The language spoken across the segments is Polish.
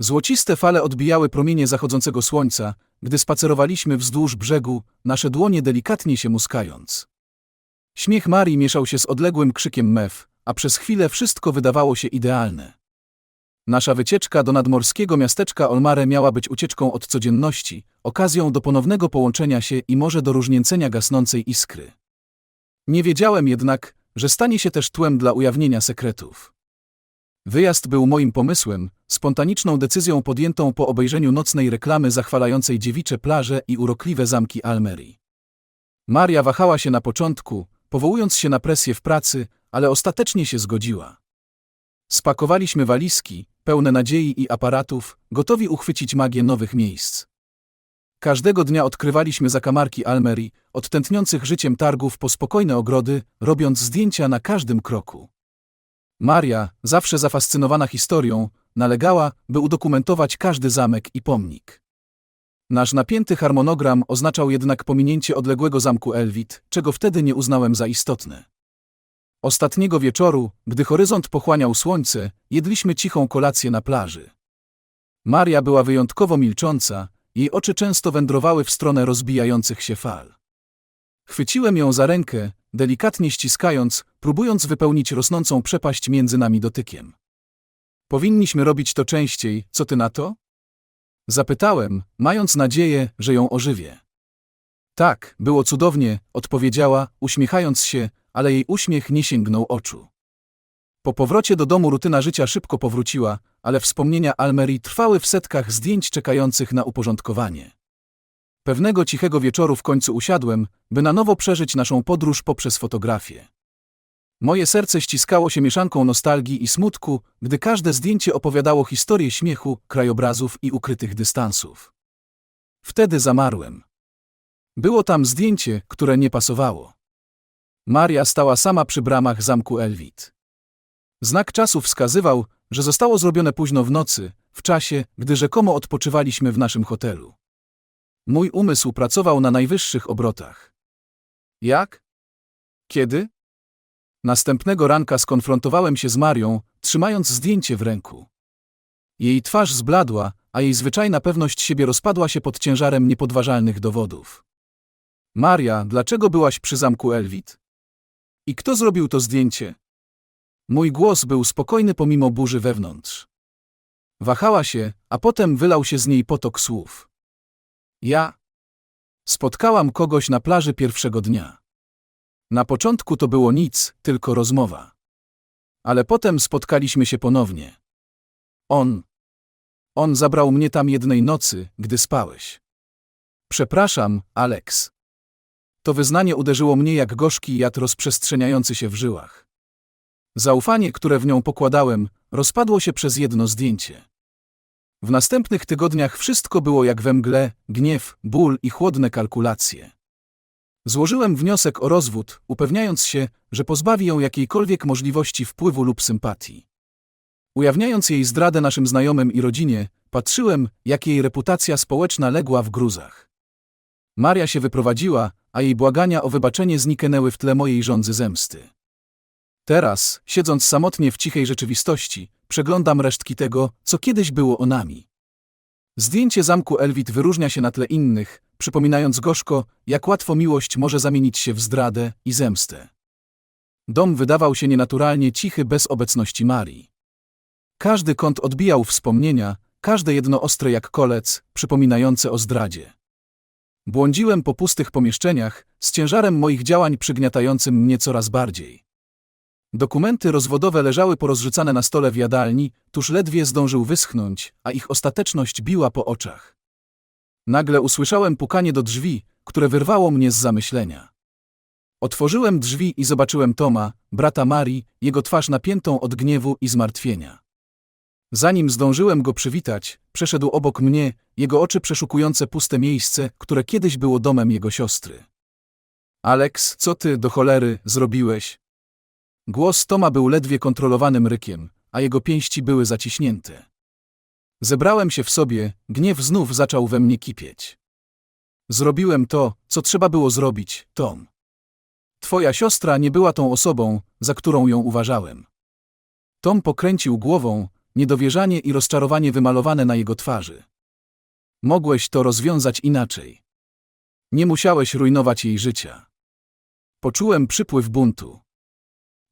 Złociste fale odbijały promienie zachodzącego słońca, gdy spacerowaliśmy wzdłuż brzegu, nasze dłonie delikatnie się muskając. Śmiech Marii mieszał się z odległym krzykiem mew, a przez chwilę wszystko wydawało się idealne. Nasza wycieczka do nadmorskiego miasteczka Olmare miała być ucieczką od codzienności, okazją do ponownego połączenia się i może do różnięcenia gasnącej iskry. Nie wiedziałem jednak, że stanie się też tłem dla ujawnienia sekretów. Wyjazd był moim pomysłem, spontaniczną decyzją podjętą po obejrzeniu nocnej reklamy zachwalającej dziewicze plaże i urokliwe zamki Almerii. Maria wahała się na początku, powołując się na presję w pracy, ale ostatecznie się zgodziła. Spakowaliśmy walizki, pełne nadziei i aparatów, gotowi uchwycić magię nowych miejsc. Każdego dnia odkrywaliśmy zakamarki Almerii, od tętniących życiem targów po spokojne ogrody, robiąc zdjęcia na każdym kroku. Maria, zawsze zafascynowana historią, nalegała, by udokumentować każdy zamek i pomnik. Nasz napięty harmonogram oznaczał jednak pominięcie odległego zamku Elwit, czego wtedy nie uznałem za istotne. Ostatniego wieczoru, gdy horyzont pochłaniał słońce, jedliśmy cichą kolację na plaży. Maria była wyjątkowo milcząca, jej oczy często wędrowały w stronę rozbijających się fal. Chwyciłem ją za rękę, delikatnie ściskając, próbując wypełnić rosnącą przepaść między nami dotykiem. Powinniśmy robić to częściej, co ty na to? Zapytałem, mając nadzieję, że ją ożywię. Tak, było cudownie, odpowiedziała, uśmiechając się, ale jej uśmiech nie sięgnął oczu. Po powrocie do domu rutyna życia szybko powróciła, ale wspomnienia Almerii trwały w setkach zdjęć czekających na uporządkowanie. Pewnego cichego wieczoru w końcu usiadłem, by na nowo przeżyć naszą podróż poprzez fotografię. Moje serce ściskało się mieszanką nostalgii i smutku, gdy każde zdjęcie opowiadało historię śmiechu, krajobrazów i ukrytych dystansów. Wtedy zamarłem. Było tam zdjęcie, które nie pasowało. Maria stała sama przy bramach zamku Elwit. Znak czasu wskazywał, że zostało zrobione późno w nocy, w czasie, gdy rzekomo odpoczywaliśmy w naszym hotelu. Mój umysł pracował na najwyższych obrotach. Jak? Kiedy? Następnego ranka skonfrontowałem się z Marią, trzymając zdjęcie w ręku. Jej twarz zbladła, a jej zwyczajna pewność siebie rozpadła się pod ciężarem niepodważalnych dowodów. Maria, dlaczego byłaś przy zamku Elwit? I kto zrobił to zdjęcie? Mój głos był spokojny pomimo burzy wewnątrz. Wahała się, a potem wylał się z niej potok słów. Ja spotkałam kogoś na plaży pierwszego dnia. Na początku to było nic, tylko rozmowa. Ale potem spotkaliśmy się ponownie. On. On zabrał mnie tam jednej nocy, gdy spałeś. Przepraszam, Alex. To wyznanie uderzyło mnie jak gorzki jad rozprzestrzeniający się w żyłach. Zaufanie, które w nią pokładałem, rozpadło się przez jedno zdjęcie. W następnych tygodniach wszystko było jak we mgle, gniew, ból i chłodne kalkulacje. Złożyłem wniosek o rozwód, upewniając się, że pozbawi ją jakiejkolwiek możliwości wpływu lub sympatii. Ujawniając jej zdradę naszym znajomym i rodzinie, patrzyłem, jak jej reputacja społeczna legła w gruzach. Maria się wyprowadziła, a jej błagania o wybaczenie zniknęły w tle mojej żądzy zemsty. Teraz, siedząc samotnie w cichej rzeczywistości, przeglądam resztki tego, co kiedyś było o nami. Zdjęcie zamku Elwit wyróżnia się na tle innych, przypominając gorzko, jak łatwo miłość może zamienić się w zdradę i zemstę. Dom wydawał się nienaturalnie cichy bez obecności Marii. Każdy kąt odbijał wspomnienia, każde jedno ostre jak kolec, przypominające o zdradzie. Błądziłem po pustych pomieszczeniach, z ciężarem moich działań przygniatającym mnie coraz bardziej. Dokumenty rozwodowe leżały porozrzucane na stole w jadalni, tuż ledwie zdążył wyschnąć, a ich ostateczność biła po oczach. Nagle usłyszałem pukanie do drzwi, które wyrwało mnie z zamyślenia. Otworzyłem drzwi i zobaczyłem Toma, brata Marii, jego twarz napiętą od gniewu i zmartwienia. Zanim zdążyłem go przywitać, przeszedł obok mnie, jego oczy przeszukujące puste miejsce, które kiedyś było domem jego siostry. Alex, co ty, do cholery, zrobiłeś? Głos Toma był ledwie kontrolowanym rykiem, a jego pięści były zaciśnięte. Zebrałem się w sobie, gniew znów zaczął we mnie kipieć. Zrobiłem to, co trzeba było zrobić, Tom. Twoja siostra nie była tą osobą, za którą ją uważałem. Tom pokręcił głową, niedowierzanie i rozczarowanie wymalowane na jego twarzy. Mogłeś to rozwiązać inaczej. Nie musiałeś rujnować jej życia. Poczułem przypływ buntu.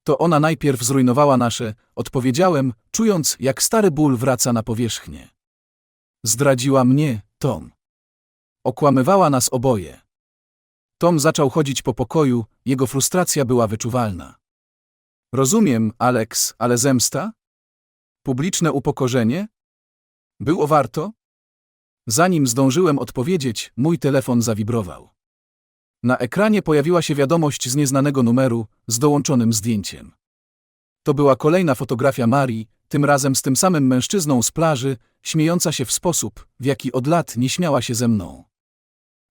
To ona najpierw zrujnowała nasze, odpowiedziałem, czując, jak stary ból wraca na powierzchnię. Zdradziła mnie, Tom. Okłamywała nas oboje. Tom zaczął chodzić po pokoju, jego frustracja była wyczuwalna. Rozumiem, Alex, ale zemsta? Publiczne upokorzenie? Było warto? Zanim zdążyłem odpowiedzieć, mój telefon zawibrował. Na ekranie pojawiła się wiadomość z nieznanego numeru z dołączonym zdjęciem. To była kolejna fotografia Marii, tym razem z tym samym mężczyzną z plaży, śmiejąca się w sposób, w jaki od lat nie śmiała się ze mną.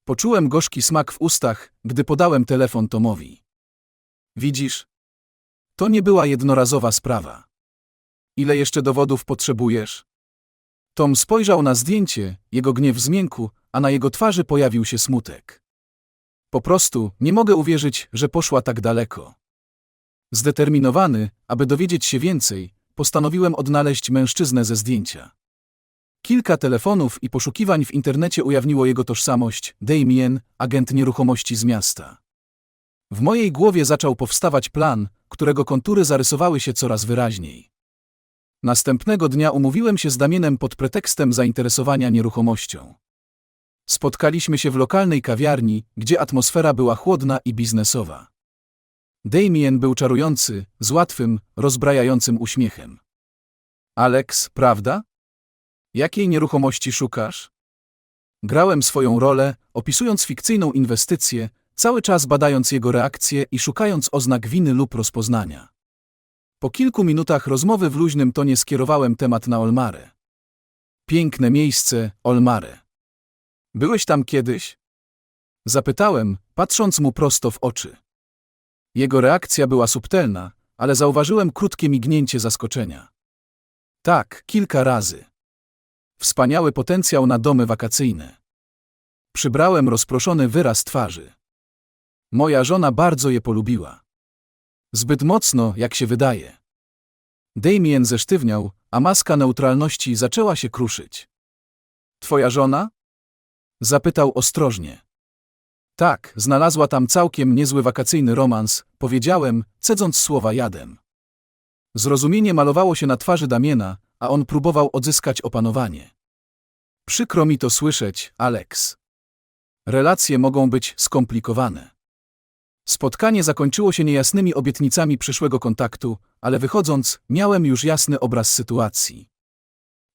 Poczułem gorzki smak w ustach, gdy podałem telefon Tomowi. Widzisz? To nie była jednorazowa sprawa. Ile jeszcze dowodów potrzebujesz? Tom spojrzał na zdjęcie, jego gniew zmiękł, a na jego twarzy pojawił się smutek. Po prostu nie mogę uwierzyć, że poszła tak daleko. Zdeterminowany, aby dowiedzieć się więcej, postanowiłem odnaleźć mężczyznę ze zdjęcia. Kilka telefonów i poszukiwań w internecie ujawniło jego tożsamość Damien, agent nieruchomości z miasta. W mojej głowie zaczął powstawać plan, którego kontury zarysowały się coraz wyraźniej. Następnego dnia umówiłem się z Damienem pod pretekstem zainteresowania nieruchomością. Spotkaliśmy się w lokalnej kawiarni, gdzie atmosfera była chłodna i biznesowa. Damien był czarujący, z łatwym, rozbrajającym uśmiechem. Alex, prawda? Jakiej nieruchomości szukasz? Grałem swoją rolę, opisując fikcyjną inwestycję, cały czas badając jego reakcje i szukając oznak winy lub rozpoznania. Po kilku minutach rozmowy w luźnym tonie skierowałem temat na Olmarę. Piękne miejsce, Olmare. Byłeś tam kiedyś? Zapytałem, patrząc mu prosto w oczy. Jego reakcja była subtelna, ale zauważyłem krótkie mignięcie zaskoczenia. Tak, kilka razy. Wspaniały potencjał na domy wakacyjne. Przybrałem rozproszony wyraz twarzy. Moja żona bardzo je polubiła. Zbyt mocno, jak się wydaje. Damien zesztywniał, a maska neutralności zaczęła się kruszyć. Twoja żona? Zapytał ostrożnie. Tak, znalazła tam całkiem niezły wakacyjny romans, powiedziałem, cedząc słowa jadem. Zrozumienie malowało się na twarzy Damiena, a on próbował odzyskać opanowanie. Przykro mi to słyszeć, Alex. Relacje mogą być skomplikowane. Spotkanie zakończyło się niejasnymi obietnicami przyszłego kontaktu, ale wychodząc, miałem już jasny obraz sytuacji.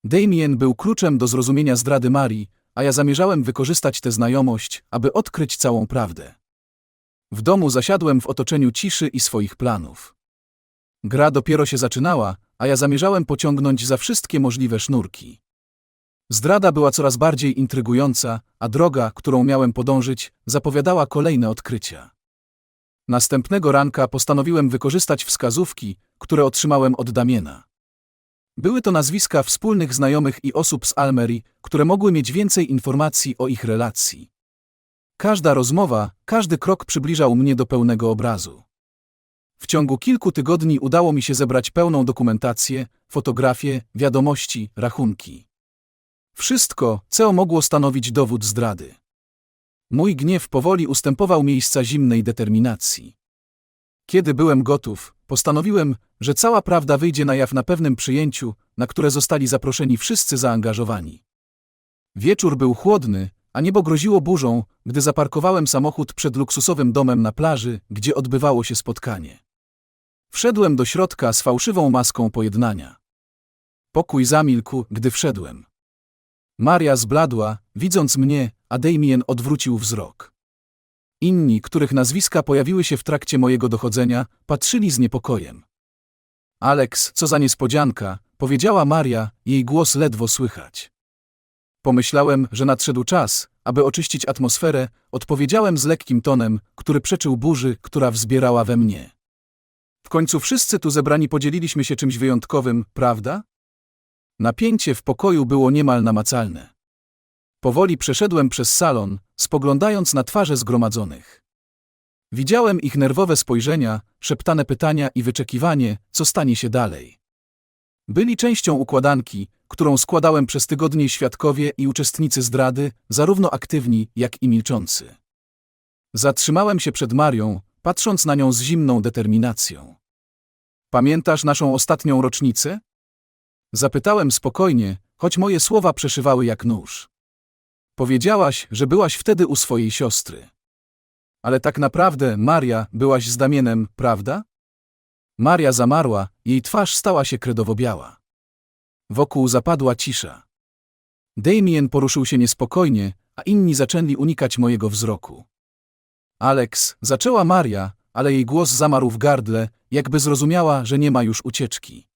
Damien był kluczem do zrozumienia zdrady Marii, a ja zamierzałem wykorzystać tę znajomość, aby odkryć całą prawdę. W domu zasiadłem w otoczeniu ciszy i swoich planów. Gra dopiero się zaczynała, a ja zamierzałem pociągnąć za wszystkie możliwe sznurki. Zdrada była coraz bardziej intrygująca, a droga, którą miałem podążyć, zapowiadała kolejne odkrycia. Następnego ranka postanowiłem wykorzystać wskazówki, które otrzymałem od Damiena. Były to nazwiska wspólnych znajomych i osób z Almerii, które mogły mieć więcej informacji o ich relacji. Każda rozmowa, każdy krok przybliżał mnie do pełnego obrazu. W ciągu kilku tygodni udało mi się zebrać pełną dokumentację, fotografie, wiadomości, rachunki. Wszystko, co mogło stanowić dowód zdrady. Mój gniew powoli ustępował miejsca zimnej determinacji. Kiedy byłem gotów, postanowiłem, że cała prawda wyjdzie na jaw na pewnym przyjęciu, na które zostali zaproszeni wszyscy zaangażowani. Wieczór był chłodny, a niebo groziło burzą, gdy zaparkowałem samochód przed luksusowym domem na plaży, gdzie odbywało się spotkanie. Wszedłem do środka z fałszywą maską pojednania. Pokój zamilkł, gdy wszedłem. Maria zbladła, widząc mnie, a Damien odwrócił wzrok. Inni, których nazwiska pojawiły się w trakcie mojego dochodzenia, patrzyli z niepokojem. Alex, co za niespodzianka, powiedziała Maria, jej głos ledwo słychać. Pomyślałem, że nadszedł czas, aby oczyścić atmosferę, odpowiedziałem z lekkim tonem, który przeczył burzy, która wzbierała we mnie. W końcu wszyscy tu zebrani podzieliliśmy się czymś wyjątkowym, prawda? Napięcie w pokoju było niemal namacalne. Powoli przeszedłem przez salon, spoglądając na twarze zgromadzonych. Widziałem ich nerwowe spojrzenia, szeptane pytania i wyczekiwanie, co stanie się dalej. Byli częścią układanki, którą składałem przez tygodnie świadkowie i uczestnicy zdrady, zarówno aktywni, jak i milczący. Zatrzymałem się przed Marią, patrząc na nią z zimną determinacją. Pamiętasz naszą ostatnią rocznicę? Zapytałem spokojnie, choć moje słowa przeszywały jak nóż. Powiedziałaś, że byłaś wtedy u swojej siostry. Ale tak naprawdę, Maria, byłaś z Damienem, prawda? Maria zamarła, jej twarz stała się kredowo-biała. Wokół zapadła cisza. Damien poruszył się niespokojnie, a inni zaczęli unikać mojego wzroku. Alex, zaczęła Maria, ale jej głos zamarł w gardle, jakby zrozumiała, że nie ma już ucieczki.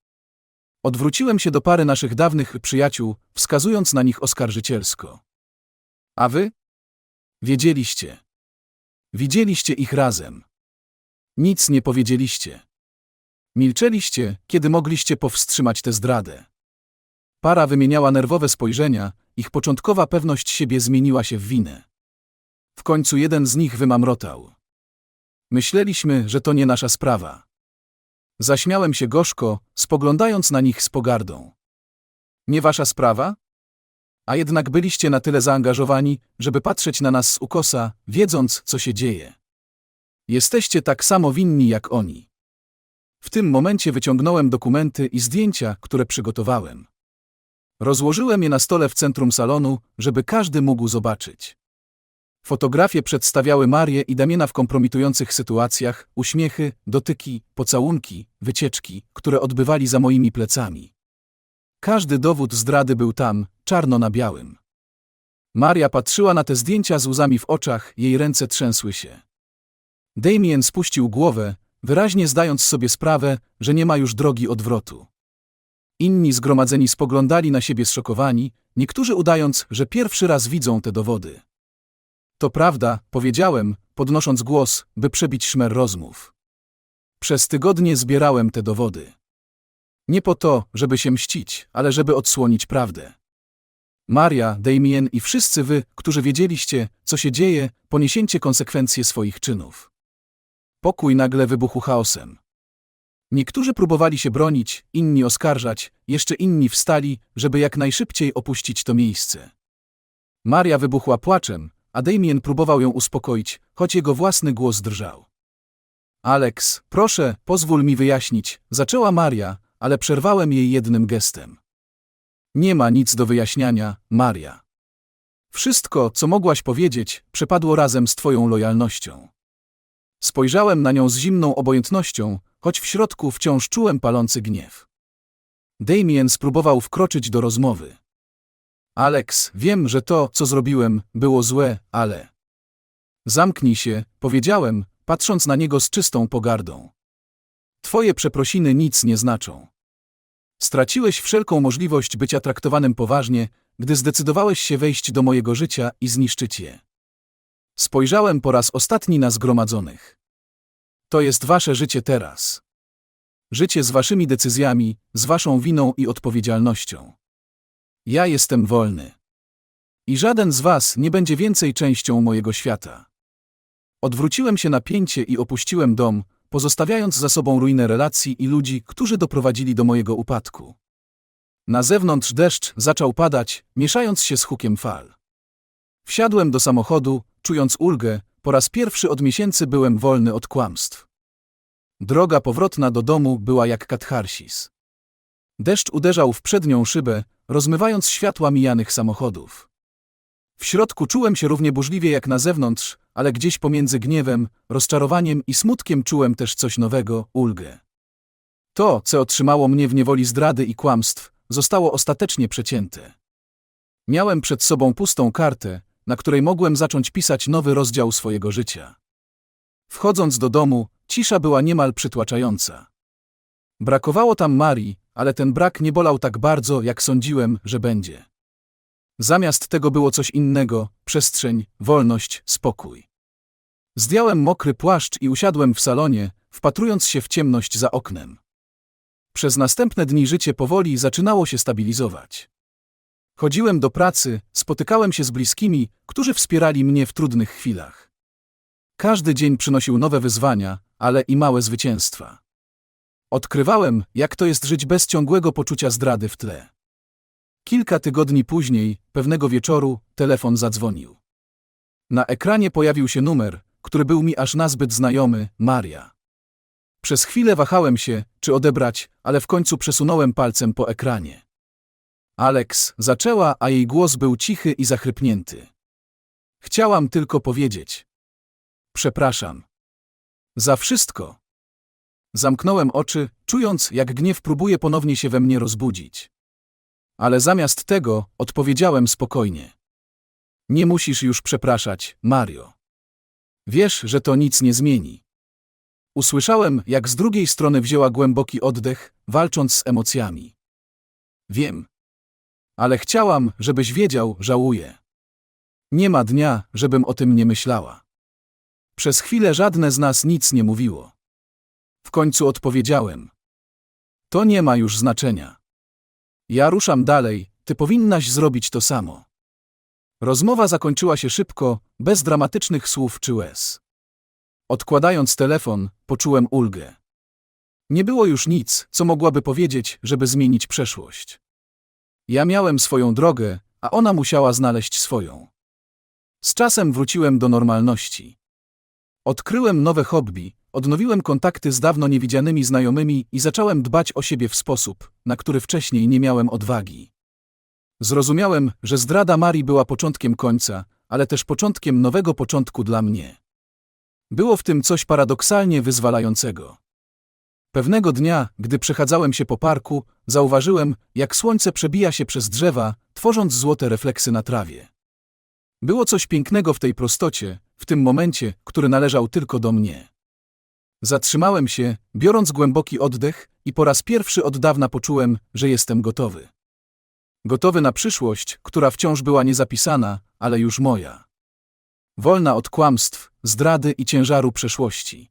Odwróciłem się do pary naszych dawnych przyjaciół, wskazując na nich oskarżycielsko. A wy? Wiedzieliście. Widzieliście ich razem. Nic nie powiedzieliście. Milczeliście, kiedy mogliście powstrzymać tę zdradę. Para wymieniała nerwowe spojrzenia, ich początkowa pewność siebie zmieniła się w winę. W końcu jeden z nich wymamrotał. Myśleliśmy, że to nie nasza sprawa. Zaśmiałem się gorzko, spoglądając na nich z pogardą. Nie wasza sprawa? A jednak byliście na tyle zaangażowani, żeby patrzeć na nas z ukosa, wiedząc, co się dzieje. Jesteście tak samo winni jak oni. W tym momencie wyciągnąłem dokumenty i zdjęcia, które przygotowałem. Rozłożyłem je na stole w centrum salonu, żeby każdy mógł zobaczyć. Fotografie przedstawiały Marię i Damiena w kompromitujących sytuacjach, uśmiechy, dotyki, pocałunki, wycieczki, które odbywali za moimi plecami. Każdy dowód zdrady był tam, czarno na białym. Maria patrzyła na te zdjęcia z łzami w oczach, jej ręce trzęsły się. Damien spuścił głowę, wyraźnie zdając sobie sprawę, że nie ma już drogi odwrotu. Inni zgromadzeni spoglądali na siebie zszokowani, niektórzy udając, że pierwszy raz widzą te dowody. To prawda, powiedziałem, podnosząc głos, by przebić szmer rozmów. Przez tygodnie zbierałem te dowody. Nie po to, żeby się mścić, ale żeby odsłonić prawdę. Maria, Damien i wszyscy wy, którzy wiedzieliście, co się dzieje, poniesiecie konsekwencje swoich czynów. Pokój nagle wybuchł chaosem. Niektórzy próbowali się bronić, inni oskarżać, jeszcze inni wstali, żeby jak najszybciej opuścić to miejsce. Maria wybuchła płaczem, a Damien próbował ją uspokoić, choć jego własny głos drżał. Alex, proszę, pozwól mi wyjaśnić, zaczęła Maria, ale przerwałem jej jednym gestem. Nie ma nic do wyjaśniania, Maria. Wszystko, co mogłaś powiedzieć, przepadło razem z twoją lojalnością. Spojrzałem na nią z zimną obojętnością, choć w środku wciąż czułem palący gniew. Damien spróbował wkroczyć do rozmowy. Alex, wiem, że to, co zrobiłem, było złe, ale. Zamknij się, powiedziałem, patrząc na niego z czystą pogardą. Twoje przeprosiny nic nie znaczą. Straciłeś wszelką możliwość bycia traktowanym poważnie, gdy zdecydowałeś się wejść do mojego życia i zniszczyć je. Spojrzałem po raz ostatni na zgromadzonych. To jest wasze życie teraz. Życie z waszymi decyzjami, z waszą winą i odpowiedzialnością. Ja jestem wolny. I żaden z was nie będzie więcej częścią mojego świata. Odwróciłem się na pięcie i opuściłem dom, pozostawiając za sobą ruinę relacji i ludzi, którzy doprowadzili do mojego upadku. Na zewnątrz deszcz zaczął padać, mieszając się z hukiem fal. Wsiadłem do samochodu, czując ulgę, po raz pierwszy od miesięcy byłem wolny od kłamstw. Droga powrotna do domu była jak katharsis. Deszcz uderzał w przednią szybę, rozmywając światła mijanych samochodów. W środku czułem się równie burzliwie jak na zewnątrz, ale gdzieś pomiędzy gniewem, rozczarowaniem i smutkiem czułem też coś nowego ulgę. To, co otrzymało mnie w niewoli zdrady i kłamstw, zostało ostatecznie przecięte. Miałem przed sobą pustą kartę, na której mogłem zacząć pisać nowy rozdział swojego życia. Wchodząc do domu, cisza była niemal przytłaczająca. Brakowało tam Marii, ale ten brak nie bolał tak bardzo, jak sądziłem, że będzie. Zamiast tego było coś innego przestrzeń, wolność, spokój. Zdjąłem mokry płaszcz i usiadłem w salonie, wpatrując się w ciemność za oknem. Przez następne dni życie powoli zaczynało się stabilizować. Chodziłem do pracy, spotykałem się z bliskimi, którzy wspierali mnie w trudnych chwilach. Każdy dzień przynosił nowe wyzwania, ale i małe zwycięstwa. Odkrywałem, jak to jest żyć bez ciągłego poczucia zdrady w tle. Kilka tygodni później, pewnego wieczoru, telefon zadzwonił. Na ekranie pojawił się numer, który był mi aż nazbyt znajomy Maria. Przez chwilę wahałem się, czy odebrać, ale w końcu przesunąłem palcem po ekranie. Alex zaczęła, a jej głos był cichy i zachrypnięty. Chciałam tylko powiedzieć: Przepraszam. Za wszystko. Zamknąłem oczy, czując, jak gniew próbuje ponownie się we mnie rozbudzić. Ale zamiast tego odpowiedziałem spokojnie. Nie musisz już przepraszać, Mario. Wiesz, że to nic nie zmieni. Usłyszałem, jak z drugiej strony wzięła głęboki oddech, walcząc z emocjami. Wiem. Ale chciałam, żebyś wiedział, żałuję. Nie ma dnia, żebym o tym nie myślała. Przez chwilę żadne z nas nic nie mówiło. W końcu odpowiedziałem. To nie ma już znaczenia. Ja ruszam dalej, ty powinnaś zrobić to samo. Rozmowa zakończyła się szybko, bez dramatycznych słów czy łez. Odkładając telefon, poczułem ulgę. Nie było już nic, co mogłaby powiedzieć, żeby zmienić przeszłość. Ja miałem swoją drogę, a ona musiała znaleźć swoją. Z czasem wróciłem do normalności. Odkryłem nowe hobby, odnowiłem kontakty z dawno niewidzianymi znajomymi i zacząłem dbać o siebie w sposób, na który wcześniej nie miałem odwagi. Zrozumiałem, że zdrada Marii była początkiem końca, ale też początkiem nowego początku dla mnie. Było w tym coś paradoksalnie wyzwalającego. Pewnego dnia, gdy przechadzałem się po parku, zauważyłem, jak słońce przebija się przez drzewa, tworząc złote refleksy na trawie. Było coś pięknego w tej prostocie, w tym momencie, który należał tylko do mnie. Zatrzymałem się, biorąc głęboki oddech, i po raz pierwszy od dawna poczułem, że jestem gotowy. Gotowy na przyszłość, która wciąż była niezapisana, ale już moja. Wolna od kłamstw, zdrady i ciężaru przeszłości.